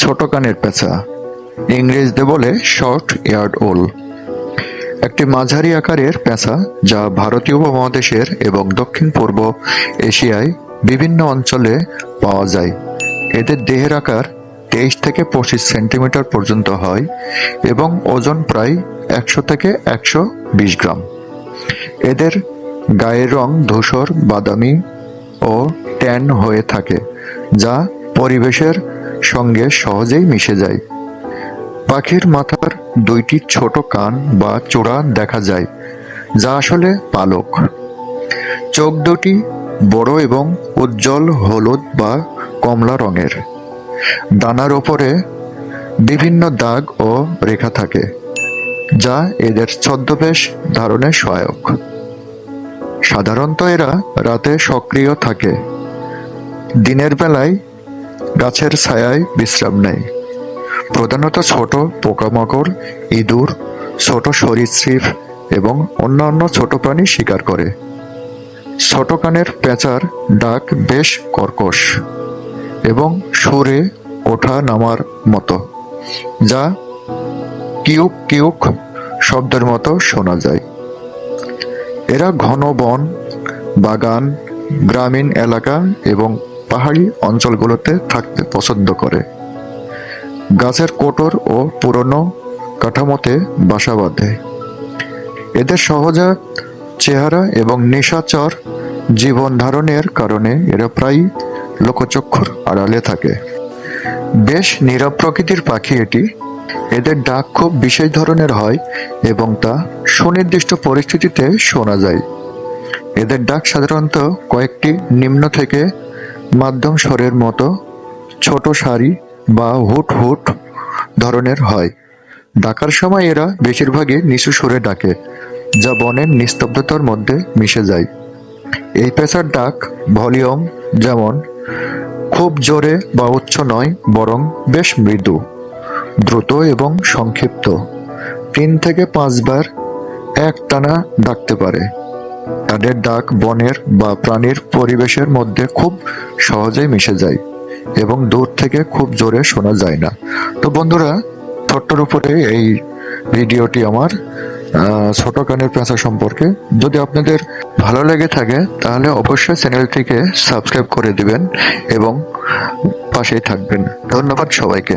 ছোট কানের পেঁচা। ইংরেজদের বলে শর্ট ইয়ার্ড ওল একটি মাঝারি আকারের পেঁচা যা ভারতীয় উপমহাদেশের এবং দক্ষিণ পূর্ব এশিয়ায় বিভিন্ন অঞ্চলে পাওয়া যায়। এদের দেহের আকার তেইশ থেকে পঁচিশ সেন্টিমিটার পর্যন্ত হয় এবং ওজন প্রায় একশো থেকে একশো বিশ গ্রাম। এদের গায়ের রং ধূসর, বাদামি ও ট্যান হয়ে থাকে, যা পরিবেশের সঙ্গে সহজেই মিশে যায়। পাখির মাথার দুইটি ছোট কান বা চূড়া দেখা যায়, যা আসলে পালক। চোখ দুটি বড় এবং উজ্জ্বল হলুদ বা কমলা রঙের। ডানার ওপরে বিভিন্ন দাগ ও রেখা থাকে, যা এদের ছদ্মবেশ ধারণে সহায়ক। সাধারণত এরা রাতে সক্রিয় থাকে। দিনের বেলায় গাছের ছায়ায় বিশ্রাম নেয়। প্রধানত ছোট পোকামাকড়, ইঁদুর, ছোট সরীসৃপ এবং অন্যান্য ছোট প্রাণী শিকার করে। ছোট কানের পেঁচার ডাক বেশ কর্কশ এবং সুরে ওঠা নামার মতো, যা কিউক কিউক শব্দের মতো শোনা যায়। এরা ঘন বন, বাগান, গ্রামীণ এলাকা এবং পাহাড়ি অঞ্চলগুলোতে থাকতে পছন্দ করে। গাছের কোটর ও পুরনো কাঠামোতে বাসা বাঁধে। এদের সহজাত চেহারা এবং নেশাচর জীবন ধারণের কারণে এরা প্রায় লোকচক্ষুর আড়ালে থাকে। বেশ নীরব প্রকৃতির পাখি এটি। এদের ডাক খুব বিশেষ ধরনের হয় এবং তা সুনির্দিষ্ট পরিস্থিতিতে শোনা যায়। এদের ডাক সাধারণত কয়েকটি নিম্ন থেকে মাধ্যম স্বরের মতো ছোট সারি বা হুট হুট ধরনের হয়। ডাকার সময় এরা বেশিরভাগই নিচু সুরে ডাকে, যা বনের নিস্তব্ধতার মধ্যে মিশে যায়। এই পেশার ডাক ভলিউম যেমন, খুব জোরে বা উচ্চ নয়, বরং বেশ মৃদু, দ্রুত এবং সংক্ষিপ্ত। তিন থেকে পাঁচবার এক টানা ডাকতে পারে। তাদের ডাক বনের বা প্রাণীর পরিবেশের মধ্যে খুব সহজেই মিশে যায় এবং দূর থেকে খুব জোরে শোনা যায় না। তো বন্ধুরা ছোট্টর উপরে এই ভিডিওটি আমার ছোট কানের পেঁচা সম্পর্কে। যদি আপনাদের ভালো লেগে থাকে, তাহলে অবশ্যই চ্যানেলটিকে সাবস্ক্রাইব করে দিবেন এবং পাশেই থাকবেন। ধন্যবাদ সবাইকে।